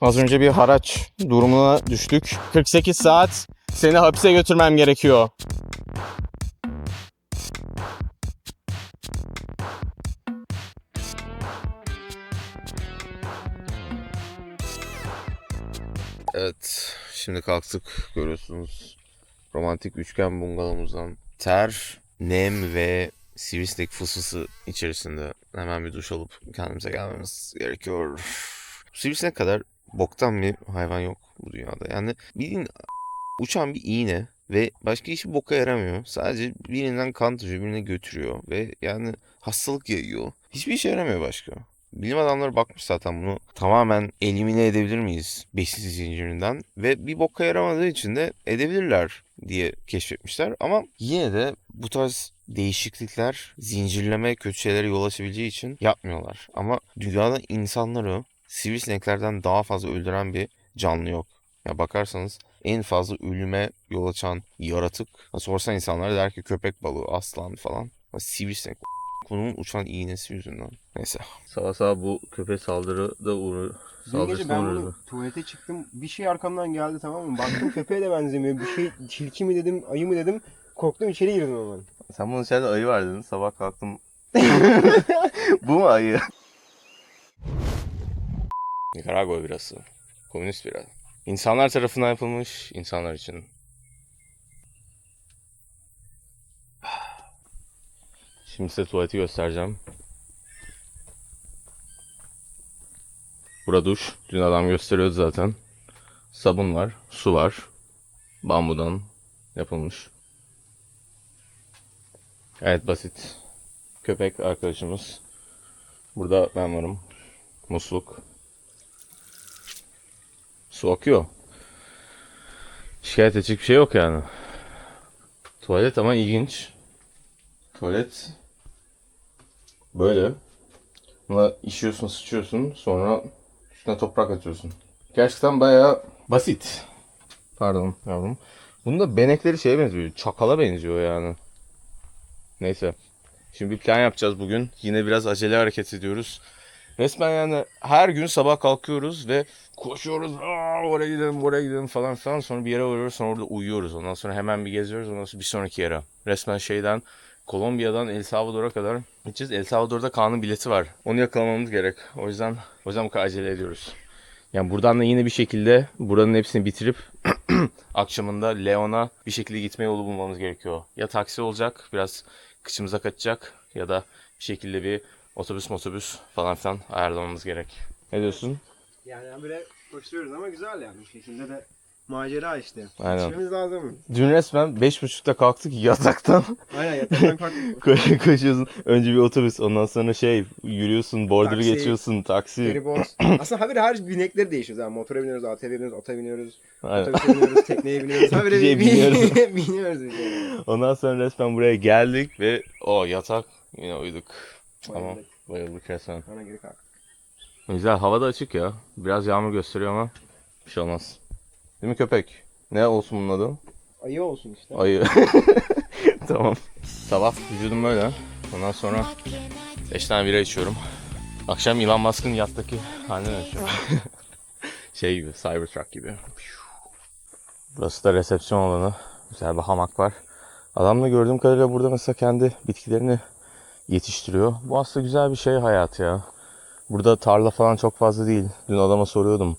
Az önce bir haraç durumuna düştük. 48 saat seni hapse götürmem gerekiyor. Evet, şimdi kalktık görüyorsunuz. Romantik üçgen bungalovumuzdan ter, nem ve sivrisinek fısfısı içerisinde hemen bir duş alıp kendimize gelmemiz gerekiyor. Sivrisinek kadar boktan bir hayvan yok bu dünyada. Yani bildiğin uçan bir iğne ve başka hiçbir boka yaramıyor. Sadece birinden kan taşıyor, birine götürüyor ve yani hastalık yayıyor. Hiçbir işe yaramıyor başka. Bilim adamları bakmış zaten bunu tamamen elimine edebilir miyiz besin zincirinden ve bir boka yaramadığı için de edebilirler diye keşfetmişler ama yine de bu tarz değişiklikler zincirleme kötü şeylere yol açabileceği için yapmıyorlar. Ama dünyada insanları sivrisineklerden daha fazla öldüren bir canlı yok. Ya bakarsanız en fazla ölüme yol açan yaratık. Ya sorsan insanlara der ki köpek balığı, aslan falan. Sivrisinek bunun uçan iğnesi yüzünden. Neyse. Sabah sabah bu köpek saldırı da uğru Dün gece ben bunu tuvalete çıktım. Bir şey arkamdan geldi tamam mı? Baktım köpeğe de benzemiyor. Bir şey tilki mi dedim, ayı mı dedim. Korktum içeri girdim hemen. Sen bunun içeride ayı var dedin. Sabah kalktım. bu mu ayı? Nikaragua birası. Komünist bira. İnsanlar tarafından yapılmış, insanlar için. Şimdi size tuvaleti göstereceğim. Burada duş. Dün adam gösteriyordu zaten. Sabun var, su var. Bambudan yapılmış. Evet basit. Köpek arkadaşımız. Burada ben varım. Musluk. Su akıyor. Şikayet edecek bir şey yok yani. Tuvalet ama ilginç. Tuvalet böyle. Buna işiyorsun, sıçıyorsun. Sonra üstüne toprak atıyorsun. Gerçekten bayağı basit. Pardon yavrum. Bunda benekleri şeye benziyor. Çakala benziyor yani. Neyse. Şimdi bir plan yapacağız bugün. Yine biraz acele hareket ediyoruz. Resmen yani her gün sabah kalkıyoruz ve koşuyoruz. Aa, oraya gidelim, oraya gidelim falan filan. Sonra bir yere varıyoruz. Sonra orada uyuyoruz. Ondan sonra hemen bir geziyoruz. Ondan sonra bir sonraki yere. Resmen şeyden Kolombiya'dan El Salvador'a kadar gideceğiz. El Salvador'da Kaan'ın bileti var. Onu yakalamamız gerek. O yüzden o yüzden bu kadar acele ediyoruz. Yani buradan da yine bir şekilde buranın hepsini bitirip akşamında Leon'a bir şekilde gitme yolu bulmamız gerekiyor. Ya taksi olacak, biraz kıçımıza kaçacak ya da bir şekilde bir otobüs motobüs falan filan ayarlamamız gerek. Ne diyorsun? Yani böyle koşturuyoruz ama güzel yani. Bir şekilde de macera işte. Aynen. Yetişmemiz lazım. Dün resmen 5.30'da kalktık yataktan Aynen yataktan kalktık. Ko- koşuyorsun. Önce bir otobüs ondan sonra şey yürüyorsun, border'ı Taksi. geçiyorsun, taksi. Feribot. Aslında habire her binekleri değişiyoruz. Yani motora biniyoruz, ATV'ye biniyoruz, ata biniyoruz, Aynen. otobüse biniyoruz, tekneye biniyoruz. Habire Bir şey bin- biniyoruz. biniyoruz. şey. Ondan sonra resmen buraya geldik ve o yatak yine uyuduk. Tamam. Bayıldık. Bayıldık resmen. Sonra geri kalk. Güzel hava da açık ya. Biraz yağmur gösteriyor ama bir şey olmaz. Değil mi köpek? Ne olsun bunun adı? Ayı olsun işte. Ayı. tamam. Sabah vücudum böyle. Ondan sonra 5 tane bira içiyorum. Akşam Elon Musk'ın yattaki haline dönüşüyorum. şey gibi, Cybertruck gibi. Burası da resepsiyon alanı. Güzel bir hamak var. Adam da gördüğüm kadarıyla burada mesela kendi bitkilerini yetiştiriyor. Bu aslında güzel bir şey hayat ya. Burada tarla falan çok fazla değil. Dün adama soruyordum.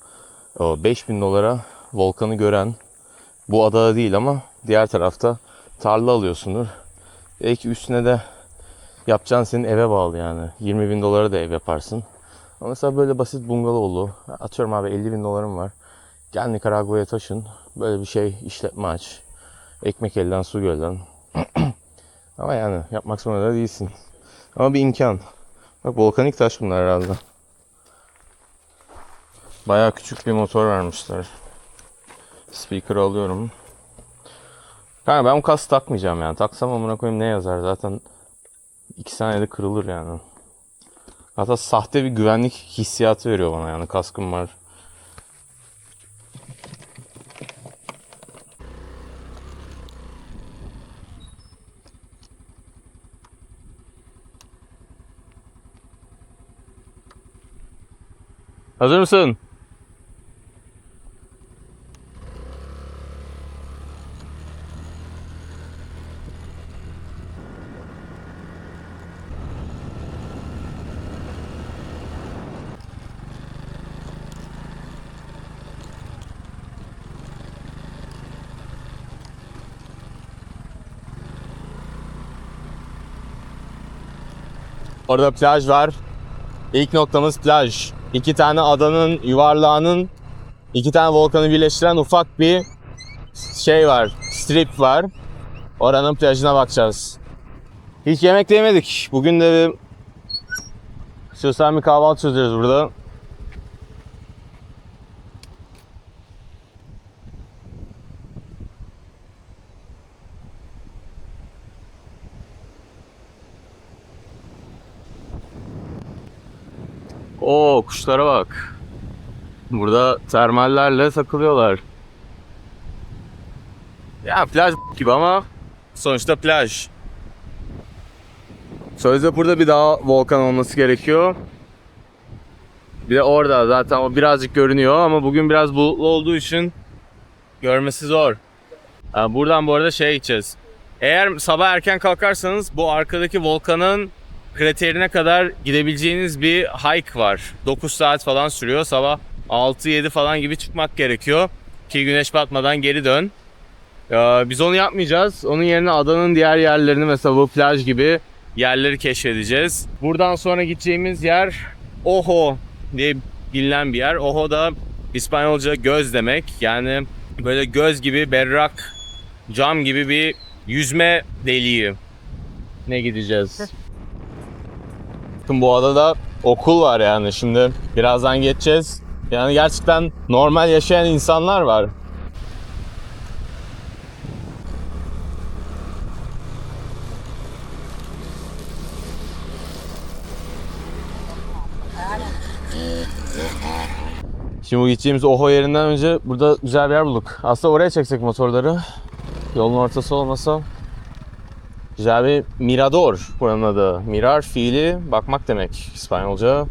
O 5000 dolara volkanı gören bu adada değil ama diğer tarafta tarla alıyorsundur. Belki üstüne de yapacağın senin eve bağlı yani. 20 bin dolara da ev yaparsın. Ama mesela böyle basit bungalovlu. Atıyorum abi 50 bin dolarım var. Gel Nikaragua'ya taşın. Böyle bir şey işletme aç. Ekmek elden su gölden. ama yani yapmak zorunda da değilsin. Ama bir imkan. Bak volkanik taş bunlar herhalde. Bayağı küçük bir motor vermişler. Speaker alıyorum. Kanka ben bu kas takmayacağım yani. Taksam amına koyayım ne yazar zaten. iki saniyede kırılır yani. Hatta sahte bir güvenlik hissiyatı veriyor bana yani kaskım var. Hazır mısın? Orada plaj var. İlk noktamız plaj. İki tane adanın yuvarlağının iki tane volkanı birleştiren ufak bir şey var. Strip var. Oranın plajına bakacağız. Hiç yemek yemedik. Bugün de bir istiyorsan bir kahvaltı çözüyoruz burada. Oo kuşlara bak. Burada termallerle takılıyorlar. Ya plaj gibi ama sonuçta plaj. Sözde burada bir daha volkan olması gerekiyor. Bir de orada zaten o birazcık görünüyor ama bugün biraz bulutlu olduğu için görmesi zor. Ha, buradan bu arada şeye gideceğiz. Eğer sabah erken kalkarsanız bu arkadaki volkanın kraterine kadar gidebileceğiniz bir hike var. 9 saat falan sürüyor. Sabah 6-7 falan gibi çıkmak gerekiyor. Ki güneş batmadan geri dön. Ee, biz onu yapmayacağız. Onun yerine adanın diğer yerlerini mesela bu plaj gibi yerleri keşfedeceğiz. Buradan sonra gideceğimiz yer Ojo diye bilinen bir yer. Ojo da İspanyolca göz demek. Yani böyle göz gibi berrak cam gibi bir yüzme deliği. Ne gideceğiz? Bakın bu adada okul var yani şimdi birazdan geçeceğiz. Yani gerçekten normal yaşayan insanlar var. Şimdi bu gideceğimiz Oho yerinden önce burada güzel bir yer bulduk. Aslında oraya çeksek motorları. Yolun ortası olmasa. Güzel bir mirador buranın adı. Mirar fiili bakmak demek İspanyolca.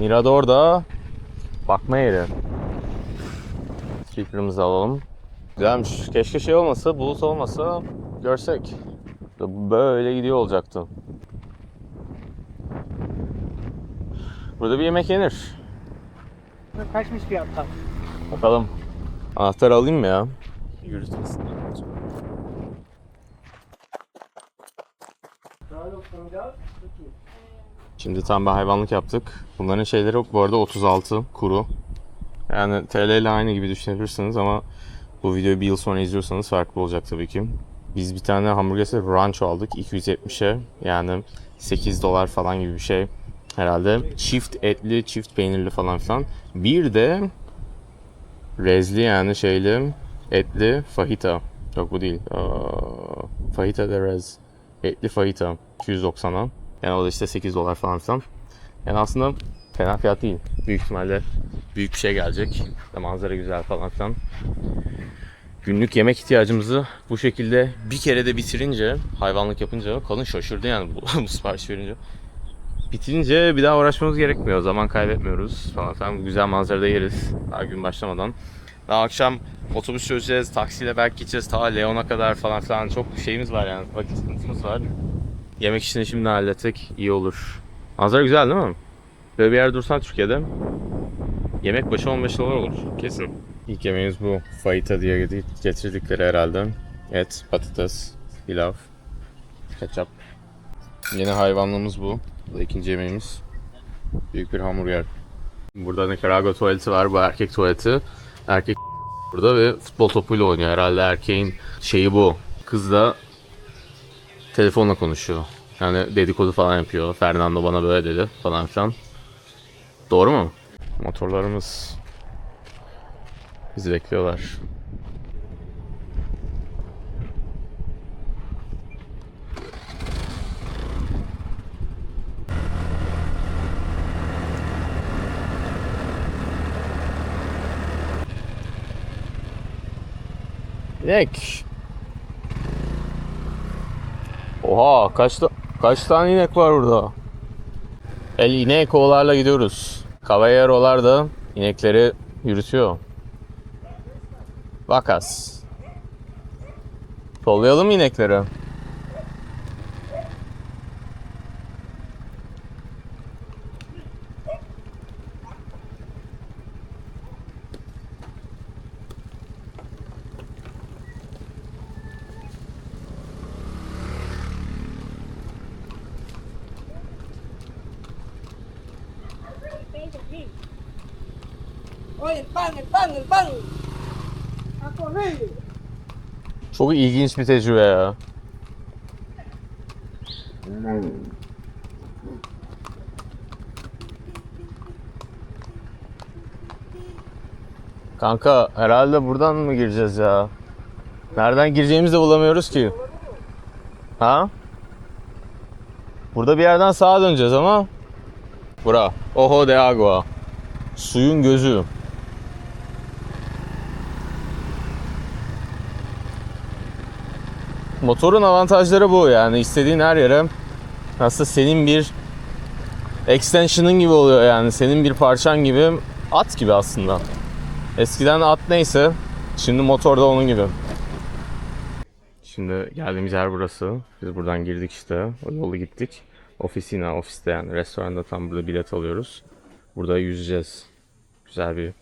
Mirador da bakma yeri. Speaker'ımızı alalım. Güzelmiş. Keşke şey olmasa, bulut olmasa görsek. Böyle gidiyor olacaktı. Burada bir yemek yenir. Kaçmış fiyattan? Bakalım. Anahtar alayım mı ya? Yürütmesin. Şimdi tam bir hayvanlık yaptık. Bunların şeyleri bu arada 36 kuru. Yani TL ile aynı gibi düşünebilirsiniz ama bu videoyu bir yıl sonra izliyorsanız farklı olacak tabii ki. Biz bir tane hamburger ranch aldık 270'e yani 8 dolar falan gibi bir şey herhalde. Çift etli, çift peynirli falan filan. Bir de rezli yani şeyli etli fajita. Yok bu değil. Aa, fajita de rez. Etli fajita 290'a. Yani o da işte 8 dolar falan filan. Yani aslında fena fiyat değil. Büyük ihtimalle büyük bir şey gelecek. Manzara güzel falan filan. Günlük yemek ihtiyacımızı bu şekilde bir kere de bitirince, hayvanlık yapınca kalın şaşırdı yani bu, bu sipariş verince. Bitirince bir daha uğraşmamız gerekmiyor. Zaman kaybetmiyoruz falan filan. Güzel manzarada yeriz. Daha gün başlamadan. Daha akşam otobüs çözeceğiz. Taksiyle belki gideceğiz. Ta Leon'a kadar falan filan. Çok şeyimiz var yani. Vakit sıkıntımız var. Yemek işini şimdi hallettik. iyi olur. Manzara güzel değil mi? Böyle bir yer dursan Türkiye'de yemek başı 15 dolar olur. Kesin. İlk yemeğimiz bu. Fajita diye getirdikleri herhalde. Et, patates, pilav, ketçap. Yeni hayvanlığımız bu. Bu da ikinci yemeğimiz. Büyük bir hamburger. Burada Nicaragua tuvaleti var. Bu erkek tuvaleti. Erkek burada ve futbol topuyla oynuyor. Herhalde erkeğin şeyi bu. Kız da telefonla konuşuyor. Yani dedikodu falan yapıyor. Fernando bana böyle dedi falan filan. Doğru mu? Motorlarımız bizi bekliyorlar. İnek. Oha kaç ta- kaç tane inek var burada? El inek oğlarla gidiyoruz. Caballero'lar da inekleri yürütüyor. Vakas. Sollayalım inekleri? Voy el pan, el pan, el pan. A correr. Çok ilginç bir tecrübe ya. Kanka herhalde buradan mı gireceğiz ya? Nereden gireceğimizi de bulamıyoruz ki. Ha? Burada bir yerden sağa döneceğiz ama. Bura. Ojo de agua. Suyun gözü. Motorun avantajları bu yani istediğin her yere aslında senin bir extension'ın gibi oluyor yani senin bir parçan gibi at gibi aslında. Eskiden at neyse şimdi motor da onun gibi. Şimdi geldiğimiz yer burası. Biz buradan girdik işte. O yolu gittik. Ofisina, ofiste yani restoranda tam burada bilet alıyoruz. Burada yüzeceğiz. Güzel bir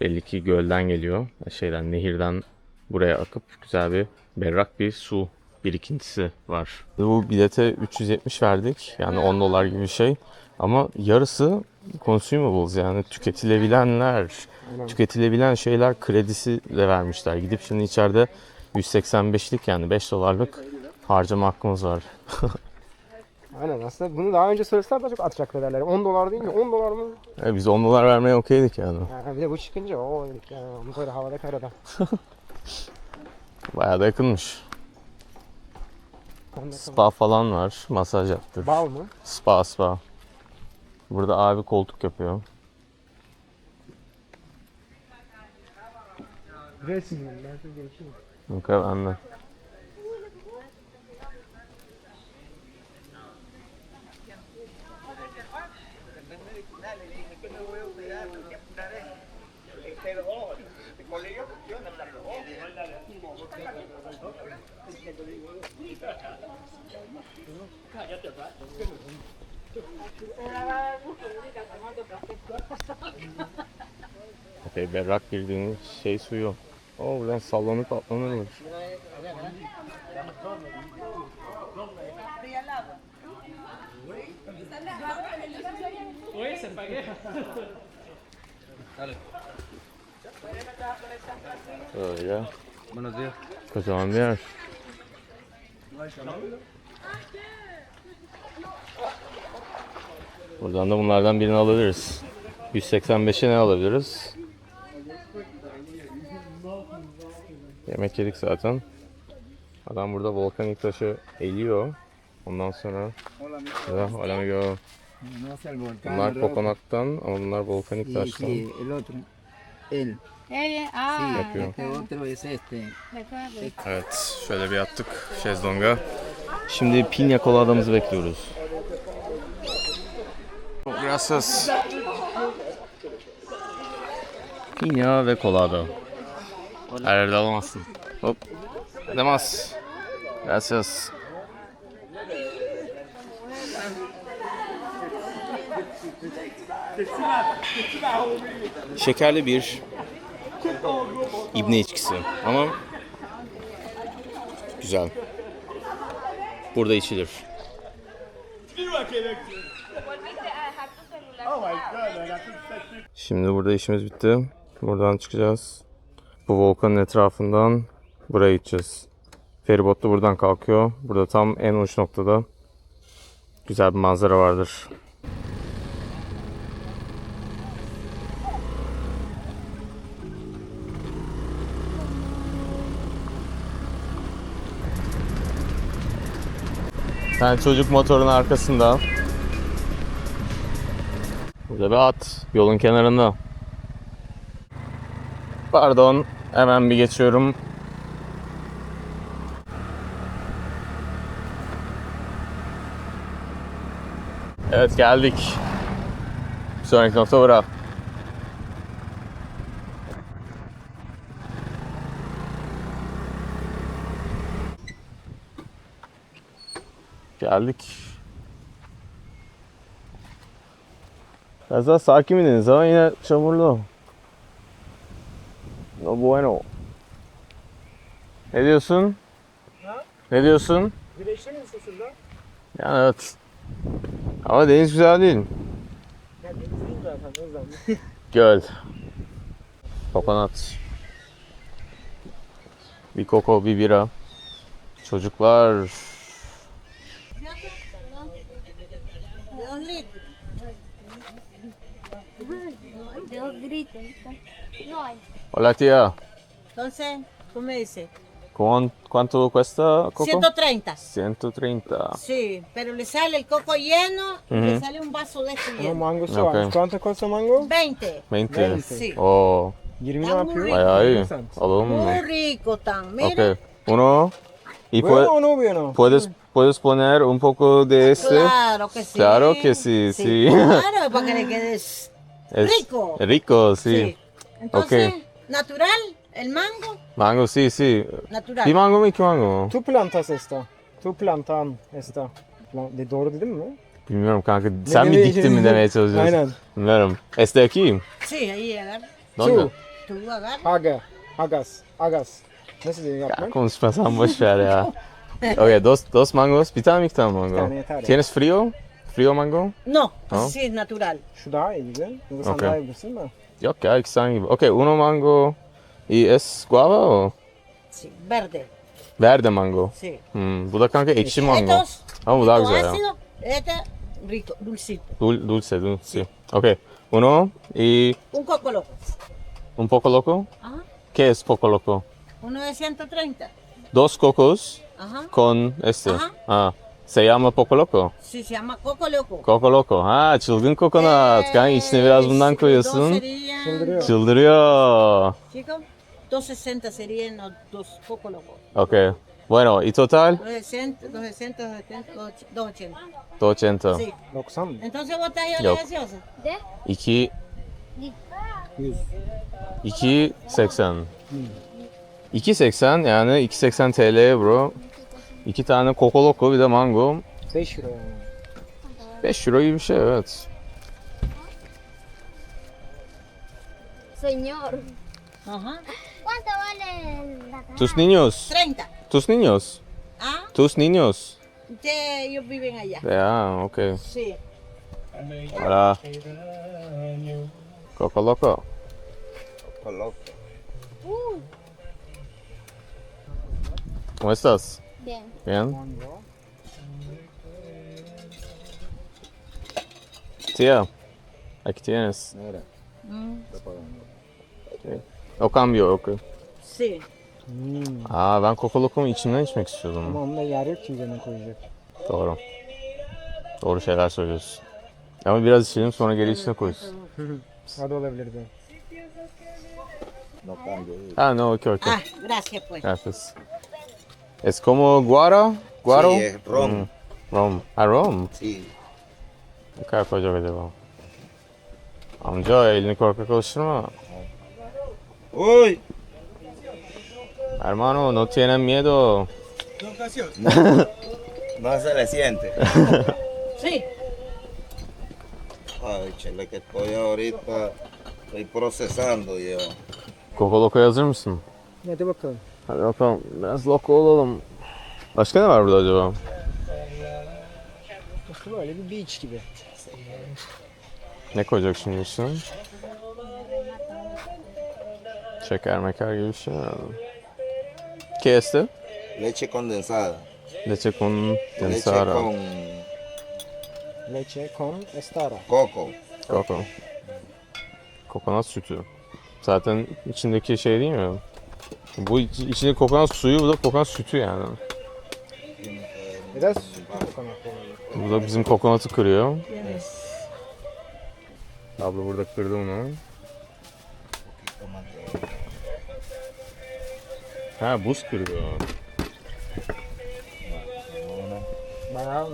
belli ki gölden geliyor. Şeyden nehirden buraya akıp güzel bir berrak bir su birikintisi var. Bu bilete 370 verdik. Yani 10 dolar gibi bir şey. Ama yarısı consumables yani tüketilebilenler, tüketilebilen şeyler kredisi de vermişler. Gidip şimdi içeride 185'lik yani 5 dolarlık harcama hakkımız var. Aynen aslında bunu daha önce söyleseler daha çok atacaklar derler. 10 dolar değil mi? 10 dolar mı? E biz 10 dolar vermeye okeydik yani. Yani bir de bu çıkınca o dedik yani onu böyle havada karada. Bayağı da yakınmış. De Spa falan var. Masaj yaptır. Bal mı? Spa spa. Burada abi koltuk yapıyor. Resim ben size geçeyim. Bakın anne. Epey berrak bildiğiniz şey suyu. Oo buradan sallanıp atlanır Öyle. Kocaman bir yer. Buradan da bunlardan birini alabiliriz. 185'e ne alabiliriz? Yemek yedik zaten. Adam burada volkanik taşı eliyor. Ondan sonra Ya, hola amigo. No es el volcán. Bunlar rojo. kokonattan ama bunlar volkanik taştan. el ah, Yapıyor. Evet, şöyle bir yattık şezlonga. Şimdi piña coladamızı bekliyoruz. Gracias. Piña ve colada. Her yerde alamazsın. Hop. Además. Gracias. Şekerli bir ibne içkisi ama Güzel. Burada içilir. Şimdi burada işimiz bitti. Buradan çıkacağız. Bu volkanın etrafından buraya gideceğiz. Feribot da buradan kalkıyor. Burada tam en uç noktada güzel bir manzara vardır. Yani çocuk motorun arkasında. Burada bir at yolun kenarında. Pardon hemen bir geçiyorum. Evet geldik. Bir sonraki nokta bura. Geldik. Biraz daha sakin bindiniz ama yine çamurlu. No bueno. Ne diyorsun? Ne diyorsun? Güneşli mi lan? Yani evet. Ama deniz güzel değil. Ya denizliyim zaten o yüzden. Göl. Kokonat. Bir koko, bir bira. Çocuklar. No hay. Hola tía. Entonces, tú me dices, ¿Cuán- ¿Cuánto cuesta coco? 130. 130. Sí, pero le sale el coco lleno, le sale un vaso de este lleno. Okey. varmış. Kuanta kosta mango? 20. 20. Veinte. Sí. Oo, 20 ne Tam yapıyor? buraya. bayağı iyi. Cent. Alalım mı? Muy rico tan. Mira. Ok. Uno. Y Bueno no bueno? puedes, puedes poner un poco de este. Claro que sí. Claro que sí, sí. Claro, para que le quedes Es rico. Rico, sí. Sí. Entonces, Ok. natural, el mango, Mango, sí, sí. natural. Bir mango mu iki mango mu? Tu plantas esta. Tu plantan esta. De doğru dedim mi? Bilmiyorum kanka. Sen mi diktin mi demeye çalışıyorsun? Aynen. Bilmiyorum. Este aquí. Sí, ahí agarra. ¿Dónde? Tu. Tú agarras. Aga. Agas. Agas. Nasıl Ya yapmak? konuşmasan boş ver ya. Okay, dos, dos mangos. Bir tane mi iki tane mango? Bir tane yeter ya. Tienes frío? Frío mango? No, ¿No? así es natural. Şu daha iyi gibi. Bunu sen Okey. daha iyi bilirsin mi? Yok ya iki tane gibi. Okay, uno mango. Y es guava o? Sí, verde. Verde mango. Sí. Hmm, bu da kanka ekşi mango. Estos, Ama bu daha rico güzel ya. ácido, este rico, dulcito. Dul, dulce, dulce. Okay. Uno y Un coco loco. un poco loco. Ajá. ¿Qué es poco loco? Uno de 130. Dos cocos Ajá. con este. Ajá. Ah, se llama poco loco. Sí, se llama coco loco. Coco loco. Ha, çılgın kokonat. Kanka içine biraz bundan koyuyorsun. Çıldırıyor. Çıldırıyor. chicos, 260 serían los dos coco locos. Okay. Bueno, y total 260, 260, 270, 280. 280. Sí. 90 mı? Entonces vos estás ahí Yo. la gaseosa. ¿De? 2 100. 2.80. 2.80 yani 2.80 TL bro. İki tane Coco Loco bir de mango. 5 euro yani. 5 euro gibi bir şey evet. Señor. Ajá. ¿Cuánto vale la caja? Tus niños. 30. Tus niños. Ah, Tus niños. ustedes, ellos viven allá. Ya okay. Sí. Hola. Coco Loco. Uh, ¿Cómo estás? Bien. Tía. Aquí tienes. Mm, O cambio, okay. Sí. Hmm. Aa ben Coco Loco'mu içinden içmek istiyordum. Ama onda yer yok ki üzerine koyacak. Doğru. Doğru şeyler söylüyorsun. Ama biraz içelim sonra geri içine koysun. Hadi olabilirdi. Ah, no, ok, ok. Ah, gracias pues. Gracias. Es como guaro? Guaro? Sí, es ron. Mm, rom. Ha rom. Sí. Ne kadar koyacak acaba? Amca elini korkak alıştırma. ¡Uy! Hermano, no tienen miedo. No se le siente. Sí. Ay, chile, que estoy ahorita. Estoy procesando yo. Coco Loco'ya hazır mısın? Hadi bakalım. Hadi bakalım. Biraz loco olalım. Başka ne var burada acaba? İşte böyle bir beach gibi. Ne koyacak şimdi içine? Şeker meker gibi bir şey herhalde. ¿Qué es este? Leche condensada. Leche con Leche con Leche con estara. coco. Coco. Kokonat sütü. Zaten içindeki şey değil mi? Bu iç- içinde kokonat suyu, bu da kokonat sütü yani. Biraz. Bu da bizim kokonatı kırıyor. Abla burada kırdı onu. Ha buz kırıyor. Bayağı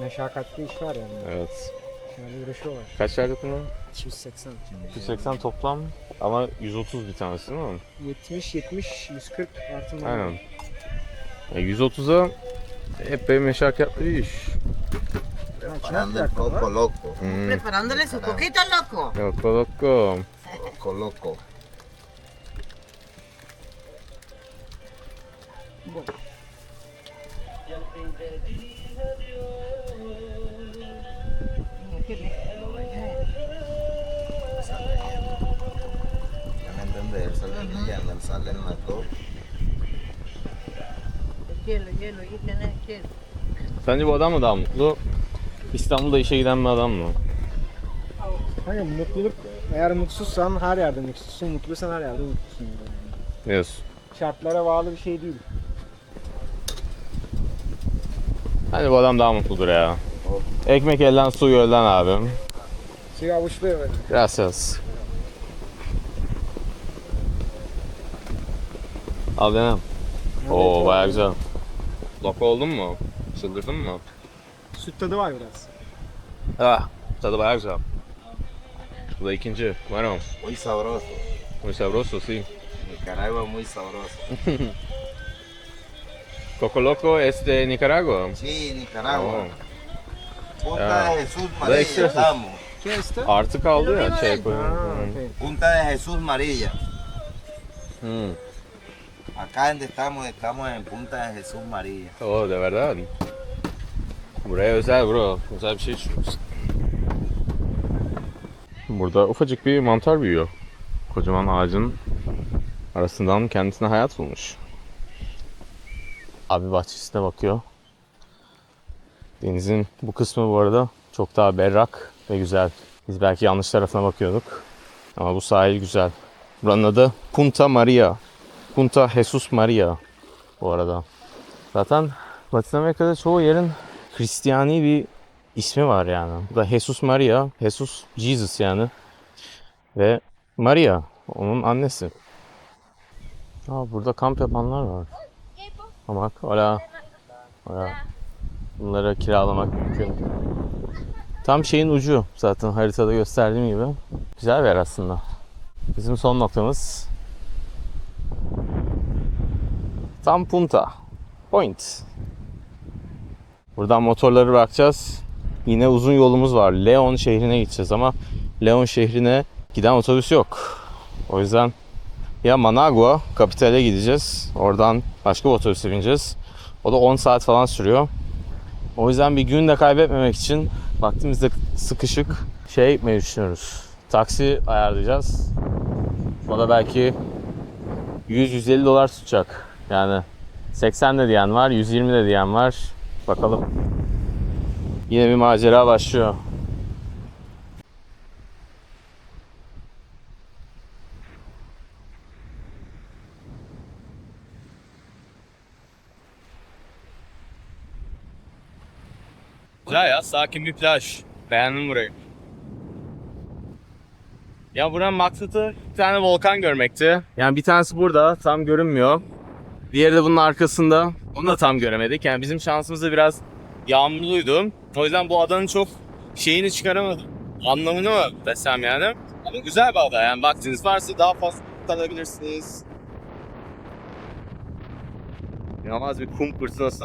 meşakkatli iş var yani. Evet. Şöyle uğraşıyorlar. Kaç verdik buna? 280. 280 toplam ama 130 bir tanesi değil mi? 70, 70, 140 artı mango. Aynen. Ya 130'a epey meşakkatli bir iş. Ha, çiğ Parando el yaprak da var. coco loco. Hmm. Preparándole su coquito loco. Loco loco. Coco loco. Hielo, ahí tenés hielo. Sence bu adam mı daha mutlu? İstanbul'da işe giden bir adam mı? Hani mutluluk eğer mutsuzsan her yerde mutsuzsun, mutluysan her yerde mutlusun. yani. Diyorsun. Şartlara bağlı bir şey değil. Hani bu adam daha mutludur ya. Ekmek elden su gölden abim. Suyu avuçluyor böyle. Gracias. Denem. Oo baya güzel. Loka oldun mu? Çıldırdın mı? Süt tadı var biraz. Ah, tadı baya güzel. Bu da ikinci. Bueno, Muy sabroso. muy sabroso, sí. Nicaragua muy sabroso. Coco Loco es de Nicaragua. Sí, Nicaragua. Punta de Jesús La María extra- estamos. ¿Qué este? Artı kaldı ya şey Ah, koyuyorum. ok. Punta de Jesús María. Hmm. Acá donde estamos, estamos en Punta de Jesús María. Oo de verdad. Buraya özel bro. Özel bir şey içiyoruz. Burada ufacık bir mantar büyüyor. Kocaman ağacın arasından kendisine hayat bulmuş. Abi bahçesine bakıyor. Denizin bu kısmı bu arada çok daha berrak ve güzel. Biz belki yanlış tarafına bakıyorduk. Ama bu sahil güzel. Buranın adı Punta Maria. Punta Jesus Maria bu arada. Zaten Latin Amerika'da çoğu yerin Hristiyani bir ismi var yani. Bu da Jesus Maria, Jesus Jesus yani. Ve Maria onun annesi. Aa, burada kamp yapanlar var. Ama bak hala, hala bunları kiralamak mümkün. Tam şeyin ucu zaten haritada gösterdiğim gibi. Güzel bir yer aslında. Bizim son noktamız tam Punta. Point. Buradan motorları bırakacağız. Yine uzun yolumuz var. Leon şehrine gideceğiz ama Leon şehrine giden otobüs yok. O yüzden ya Managua, kapitale gideceğiz. Oradan başka bir otobüse bineceğiz. O da 10 saat falan sürüyor. O yüzden bir gün de kaybetmemek için vaktimizde sıkışık şey gitmeyi düşünüyoruz. Taksi ayarlayacağız. O da belki 100-150 dolar tutacak. Yani 80 de diyen var, 120 de diyen var. Bakalım. Yine bir macera başlıyor. Güzel ya, sakin bir plaj. Beğendim burayı. Ya buranın maksadı bir tane volkan görmekti. Yani bir tanesi burada, tam görünmüyor. Diğeri de bunun arkasında. Onu da tam göremedik. Yani bizim şansımız da biraz yağmurluydu. O yüzden bu adanın çok şeyini çıkaramadım. Anlamını mı desem yani. Ama güzel bir ada yani. Vaktiniz varsa daha fazla kalabilirsiniz. İnanılmaz bir kum fırtınası.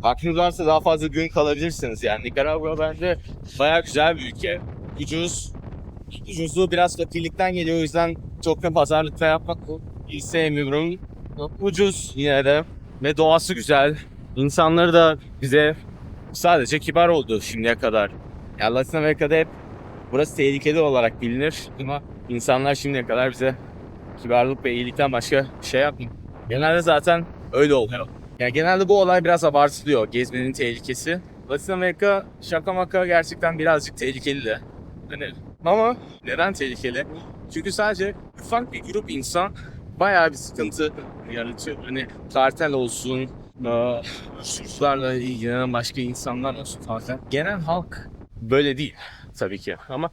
Vaktiniz varsa daha fazla gün kalabilirsiniz. Yani Nikaragua bence bayağı güzel bir ülke. Ucuz, ucuzluğu biraz fakirlikten geliyor o yüzden çok da pazarlıkta yapmak iyi sevmiyorum. Ucuz yine de ve doğası güzel. İnsanları da bize sadece kibar oldu şimdiye kadar. Yani Latin Amerika'da hep burası tehlikeli olarak bilinir ama insanlar şimdiye kadar bize kibarlık ve iyilikten başka şey yapmıyor. Genelde zaten öyle oluyor. Yani genelde bu olay biraz abartılıyor gezmenin tehlikesi. Latin Amerika şaka maka gerçekten birazcık tehlikeli de. Hani ama neden tehlikeli? Çünkü sadece ufak bir grup insan bayağı bir sıkıntı yaratıyor. Hani kartel olsun, eee, suçlarla ilgilenen başka insanlar olsun falan. Genel halk böyle değil tabii ki. Ama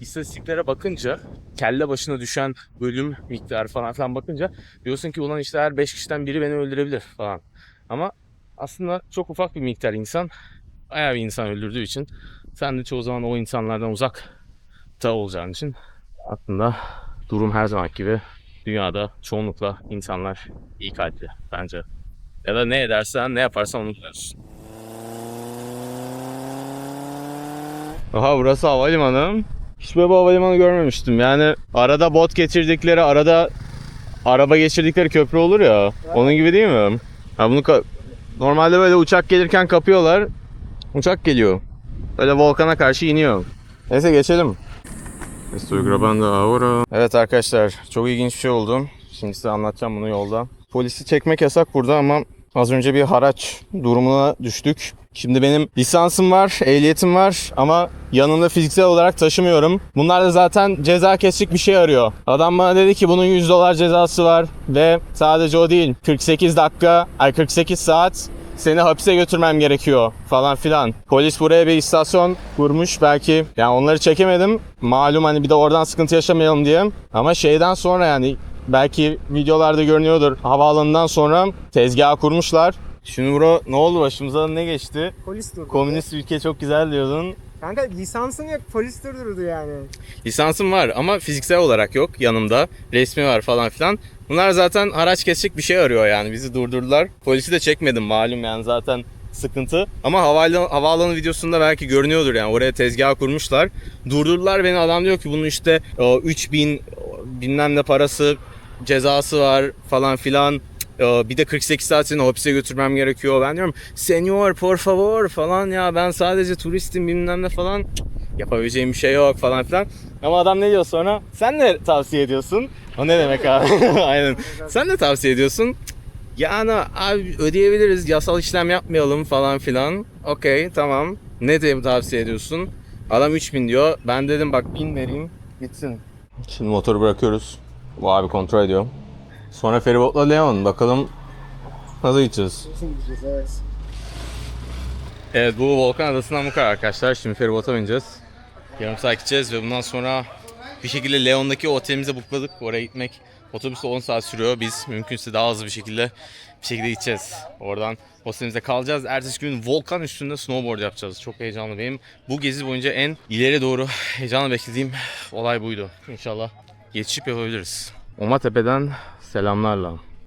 istatistiklere bakınca kelle başına düşen bölüm miktarı falan filan bakınca diyorsun ki ulan işte her 5 kişiden biri beni öldürebilir falan. Ama aslında çok ufak bir miktar insan bayağı bir insan öldürdüğü için sen de çoğu zaman o insanlardan uzak da olacağın için aslında durum her zaman gibi dünyada çoğunlukla insanlar iyi kalpli bence. Ya da ne edersen ne yaparsan onu yaparsın. Aha burası havalimanı. Hiç böyle bir havalimanı görmemiştim. Yani arada bot geçirdikleri, arada araba geçirdikleri köprü olur ya. Onun gibi değil mi? Ha bunu normalde böyle uçak gelirken kapıyorlar. Uçak geliyor. Öyle volkana karşı iniyor. Neyse geçelim. Estoy grabando ahora. Evet arkadaşlar çok ilginç bir şey oldu. Şimdi size anlatacağım bunu yolda. Polisi çekmek yasak burada ama az önce bir haraç durumuna düştük. Şimdi benim lisansım var, ehliyetim var ama yanında fiziksel olarak taşımıyorum. Bunlar da zaten ceza kesecek bir şey arıyor. Adam bana dedi ki bunun 100 dolar cezası var ve sadece o değil. 48 dakika, ay 48 saat seni hapise götürmem gerekiyor falan filan. Polis buraya bir istasyon kurmuş belki. Yani onları çekemedim. Malum hani bir de oradan sıkıntı yaşamayalım diye. Ama şeyden sonra yani belki videolarda görünüyordur. Havaalanından sonra tezgah kurmuşlar. Şimdi bro ne oldu başımıza ne geçti? Polis durdu. Komünist ülke çok güzel diyordun. Kanka lisansın yok polis durdurdu yani. Lisansım var ama fiziksel olarak yok yanımda. Resmi var falan filan. Bunlar zaten araç kesecek bir şey arıyor yani. Bizi durdurdular. Polisi de çekmedim malum yani zaten sıkıntı. Ama havaalanı, havaalanı videosunda belki görünüyordur yani. Oraya tezgah kurmuşlar. Durdurdular beni. Adam diyor ki bunun işte o 3000 bilmem ne parası cezası var falan filan. Ee, Bir de 48 saat seni hapise götürmem gerekiyor. Ben diyorum senyor por favor falan ya ben sadece turistim bilmem ne falan. Yapabileceğim bir şey yok falan filan. Ama adam ne diyor sonra? Sen ne tavsiye ediyorsun? O ne demek abi? Aynen. Sen ne tavsiye ediyorsun? Yani abi ödeyebiliriz. Yasal işlem yapmayalım falan filan. Okey tamam. Ne de tavsiye ediyorsun? Adam 3000 diyor. Ben dedim bak 1000 vereyim. Gitsin. Şimdi motoru bırakıyoruz. Bu abi kontrol ediyor. Sonra feribotla Leon. Bakalım nasıl gideceğiz? Evet bu Volkan Adası'ndan bu kadar arkadaşlar. Şimdi feribota bineceğiz. Yarım saat gideceğiz ve bundan sonra bir şekilde Leon'daki otelimize bukladık. Oraya gitmek otobüsle 10 saat sürüyor. Biz mümkünse daha hızlı bir şekilde bir şekilde gideceğiz. Oradan otelimizde kalacağız. Ertesi gün volkan üstünde snowboard yapacağız. Çok heyecanlı benim. Bu gezi boyunca en ileri doğru heyecanla beklediğim olay buydu. İnşallah yetişip yapabiliriz. Oma Tepe'den selamlarla.